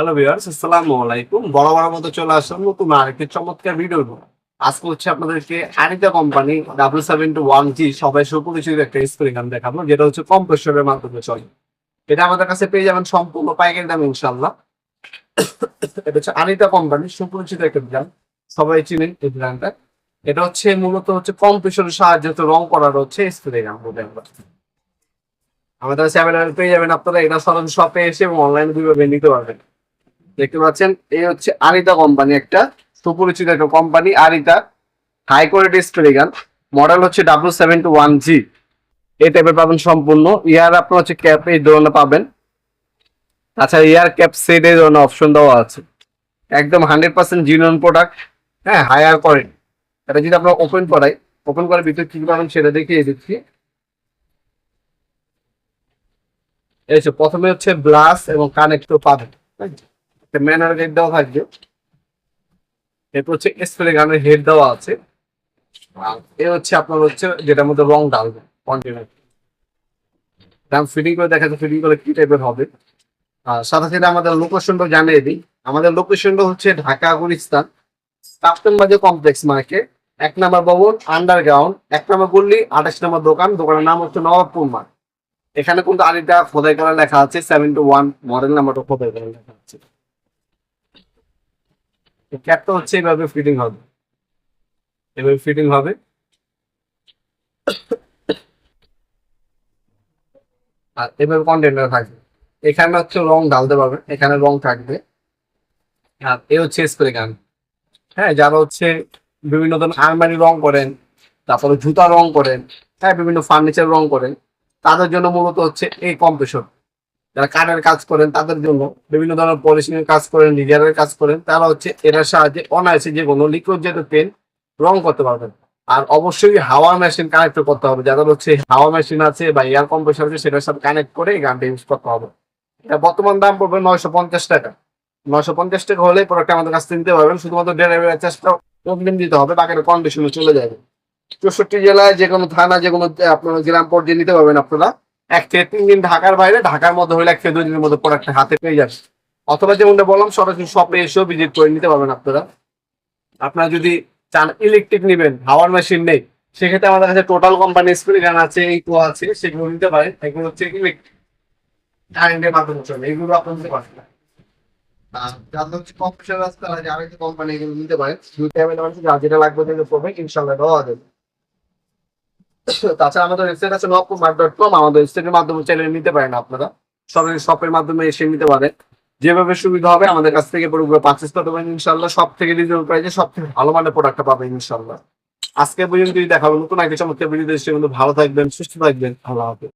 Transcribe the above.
Hello viewers আসসালামু আলাইকুম। বড় বড় মতো চলে আসলাম নতুন আরেকটি চমৎকার ভিডিও। আজকে হচ্ছে আপনাদেরকে Anita company W seven two one G সবাই সুপরিচিত একটা স্প্রে গান দেখাবো, যেটা হচ্ছে কম্প্রেসরের মাধ্যমে চলে। এটা আমাদের কাছে পেয়ে যাবেন সম্পূর্ণ পাইকারি দাম ইনশাল্লাহ এটা হচ্ছে আনিতা কোম্পানি সুপরিচিত একটা ব্র্যান্ড সবাই চিনেন এই ব্র্যান্ডটা এটা হচ্ছে মূলত হচ্ছে কম্প্রেসরের সাহায্যে তো রং করার হচ্ছে স্প্রে গান আমাদের কাছে অ্যাভেলেবেল পেয়ে যাবেন আপনারা, এটা সরাসরি শপে এসে এবং অনলাইনে দুইভাবে নিতে পারবেন। দেখতে পাচ্ছেন এই হচ্ছে আরিতা কোম্পানি একটা সুপরিচিত একটা company, আরিতা high quality spray gun. Model হচ্ছে W seven two one G এই টাইপের পাবেন সম্পূর্ণ। ইয়ার আপনার হচ্ছে ক্যাপ এই ধরনের পাবেন। আচ্ছা ইয়ার ক্যাপ সেট এই ধরনের অপশন দেওয়া আছে। একদম হান্ড্রেড পার্সেন্ট জিনিয়ন প্রোডাক্ট হ্যাঁ হায়ার করেন এটা যদি আপনার ওপেন করাই ওপেন করার ভিতরে কি পাবেন সেটা দেখিয়ে দিচ্ছি। এই প্রথমে হচ্ছে ব্লাস এবং কানেক্টর পাবেন একটা ম্যানার হেড দেওয়া থাকবে। এরপর হচ্ছে স্প্রে গানের হেড দেওয়া আছে। এ হচ্ছে আপনার হচ্ছে যেটার মধ্যে রং ডালবে কন্টেনার দাম ফিটিং করে দেখা যাচ্ছে ফিটিং করে কি টাইপের হবে? আর সাথে সাথে আমাদের লোকেশনটা জানিয়ে দিই। আমাদের লোকেশনটা হচ্ছে ঢাকা, গুলিস্তান। কাপ্তান বাজার কমপ্লেক্স মার্কেট এক নম্বর ভবন আন্ডারগ্রাউন্ড এক নম্বর গল্লি আঠাশ নম্বর দোকান। দোকানের নাম হচ্ছে নবাবপুর মার্ট এখানে কিন্তু আরেকটা খোদাই করা লেখা আছে সেভেন টু ওয়ান মডেল নাম্বারটা খোদাই করা লেখা আছে। ক্যাপটা হচ্ছে এভাবে ফিটিং হবে। এভাবে ফিটিং হবে। আর এভাবে কন্টেনার থাকবে। এখানে হচ্ছে রং ঢালতে পারবে। এখানে রং থাকবে। আর এ হচ্ছে স্প্রে গান হ্যাঁ যারা হচ্ছে বিভিন্ন ধরনের আলমারি রং করেন, তারপরে জুতা রং করেন হ্যাঁ বিভিন্ন ফার্নিচার রং করেন, তাদের জন্য মূলত হচ্ছে এই কম্প্রেসর যারা কাঠের কাজ করেন তাদের জন্য বিভিন্ন ধরনের পলিশিং এর কাজ করেন লিডারের কাজ করেন, তারা হচ্ছে এটার সাহায্যে অনায়াসে যে কোনো লিকুইড জাতীয় পেন রং করতে পারবেন। আর অবশ্যই হাওয়া মেশিন কানেক্ট করতে হবে। যাদের হচ্ছে হাওয়া মেশিন আছে বা এয়ার কম্প্রেসর আছে, সেটার সাথে কানেক্ট করে এই গানটা ইউজ করতে হবে। এটা বর্তমান দাম পড়বে নয়শো পঞ্চাশ টাকা। নয়শো পঞ্চাশ টাকা হলে প্রোডাক্ট আমাদের কাছ নিতে পারবেন। শুধুমাত্র ডেলিভারি চার্জটা অগ্রিম দিতে হবে, বাকিটা কন্ডিশনে চলে যাবে। চৌষট্টি জেলায় যে কোনো থানা, যে কোনো আপনার গ্রাম পর্যায়ে নিতে পারবেন আপনারা। এক থেকে তিন দিন ঢাকার বাইরে, ঢাকার মধ্যে হলে এক থেকে দুই দিনের মধ্যে প্রোডাক্টটা হাতে পেয়ে যাবে অথবা যেমনটা বললাম, সরাসরি শপে এসেও ভিজিট করে নিতে পারবেন আপনারা। আপনারা যদি চান ইলেকট্রিক নেবেন, হাওয়ার মেশিন নেই, সেক্ষেত্রে আমাদের কাছে টোটাল কোম্পানি স্প্রে গান আছে এইটো আছে, সেগুলো নিতে পারেন। এগুলো হচ্ছে ইলেকট্রিক কারেন্টের মাধ্যমে চলে, এগুলো আপনি নিতে পারেন না। হচ্ছে কোম্পানি নিতে পারেন। যেটা লাগবে পড়বে ইনশাল্লাহ দেওয়া যাবে তাছাড়া আমাদের ওয়েবসাইট আছে নবকুমার ডট কম আমাদের ওয়েবসাইটের মাধ্যমে চাইলে নিতে পারেন আপনারা। সবাই শপের মাধ্যমে এসে নিতে পারেন যেভাবে সুবিধা হবে, আমাদের কাছ থেকে পুরোপুরি পার্চেস করতে পারেন ইনশাল্লাহ সব থেকে রিজনেবল প্রাইসে সব থেকে ভালো মানের প্রোডাক্টটা পাবেন ইনশাল্লাহ আজকে পর্যন্ত দেখাবো নতুন একটা চমৎকার ভিডিও ভালো থাকবেন, সুস্থ থাকবেন। আল্লাহ হাফেজ।